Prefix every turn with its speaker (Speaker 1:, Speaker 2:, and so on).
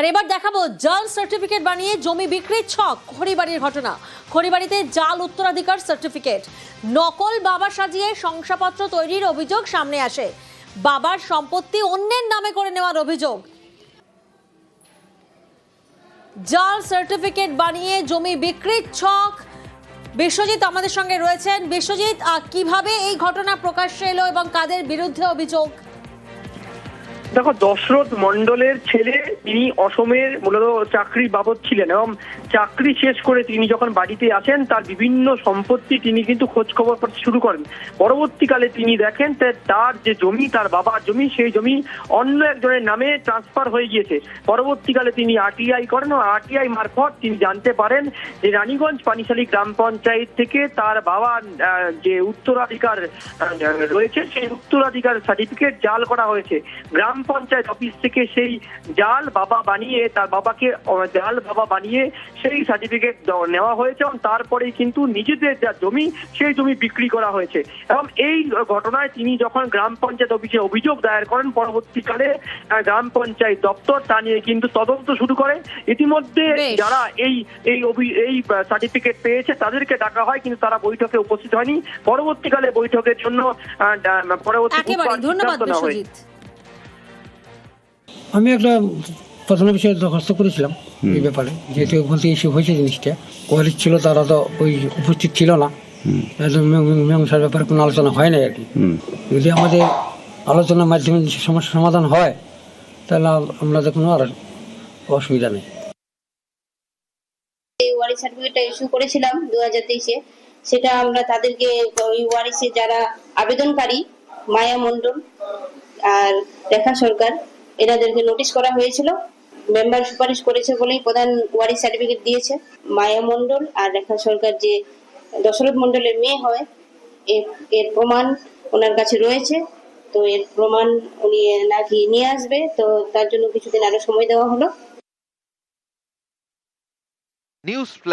Speaker 1: আর এবার দেখাবো জাল সার্টিফিকেট বানিয়ে জমি বিক্রির ছক, খড়িবাড়ির ঘটনা। খড়িবাড়িতে জাল উত্তরাধিকার সার্টিফিকেট নকল বাবা সাজিয়ে শংসাপত্র তৈরির অভিযোগ সামনে আসে। বাবার সম্পত্তি অন্যের নামে করে নেওয়ার অভিযোগ। জাল সার্টিফিকেট বানিয়ে জমি বিক্রির ছক। বিশ্বজিৎ আমাদের সঙ্গে রয়েছেন। বিশ্বজিৎ কীভাবে এই ঘটনা প্রকাশ্যে এলো এবং কাদের বিরুদ্ধে অভিযোগ?
Speaker 2: দেখো, দশরথ মন্ডলের ছেলে, তিনি অসমের মূলত চাকরি বাবদ ছিলেন এবং চাকরি শেষ করে তিনি যখন বাড়িতে আসেন, তার বিভিন্ন সম্পত্তি তিনি কিন্তু খোঁজ খবর করতে শুরু করেন। পরবর্তীকালে তিনি দেখেন তার যে জমি, তার বাবার জমি, সেই জমি অন্য একজনের নামে ট্রান্সফার হয়ে গিয়েছে। পরবর্তীকালে তিনি আরটিআই করেন ও আরটিআই মারফত তিনি জানতে পারেন যে রানীগঞ্জ পানিশালী গ্রাম পঞ্চায়েত থেকে তার বাবার যে উত্তরাধিকার রয়েছে, সেই উত্তরাধিকার সার্টিফিকেট জাল করা হয়েছে। গ্রাম পঞ্চায়েত অফিস থেকে সেই জাল বাবা বানিয়ে তার বাবাকে জাল বাবা বানিয়ে সেই সার্টিফিকেট নেওয়া হয়েছে এবং তারপরেই কিন্তু নিজেদের যা জমি সেই জমি বিক্রি করা হয়েছে। এবং এই ঘটনায় তিনি যখন গ্রাম পঞ্চায়েত অফিসে অভিযোগ দায়ের করেন পরবর্তীকালে গ্রাম পঞ্চায়েত দপ্তর তা নিয়ে কিন্তু তদন্ত শুরু করে। ইতিমধ্যে যারা এই এই এই সার্টিফিকেট পেয়েছে তাদেরকে ডাকা হয় কিন্তু তারা বৈঠকে উপস্থিত হয়নি। পরবর্তীকালে বৈঠকের জন্য পরবর্তী
Speaker 1: ধন্যবাদ
Speaker 3: আমি একটা প্রথমে বিষয়ে দরখাস্ত করেছিলাম এই ব্যাপারে যেহেতু বলতে ইস্যু হয়েছে জিনিসটা। কোয়ালিটি ছিল তারা তো ওই উপস্থিত ছিল না। মীমাংসার ব্যাপারে কোনো আলোচনা হয় না আর কি। যদি আমাদের আলোচনার মাধ্যমে যে সমস্যার সমাধান হয় তাহলে আমাদের কোনো আর অসুবিধা নেই।
Speaker 4: এই ওয়ারিশ সার্টিফিকেটটা ইস্যু করেছিলাম দু হাজার তেইশে সেটা আমরা তাদেরকে ওই ওয়ারিশে যারা আবেদনকারী মায়া মণ্ডল আর রেখা সরকার এনাদেরকে নোটিশ করা হয়েছিল। মেম্বার সুপারিশ করেছে বলেই প্রধান ওয়ারি সার্টিফিকেট দিয়েছে। মায়া মণ্ডল আর রেখা সরকার যে দশরথ মণ্ডলের মেয়ে হয় এর প্রমাণ ওনার কাছে রয়েছে। তো এর প্রমাণ উনি নাকি নিয়ে আসবে। তো তার জন্য কিছুদিন আরও সময় দেওয়া হলো।
Speaker 5: নিউজ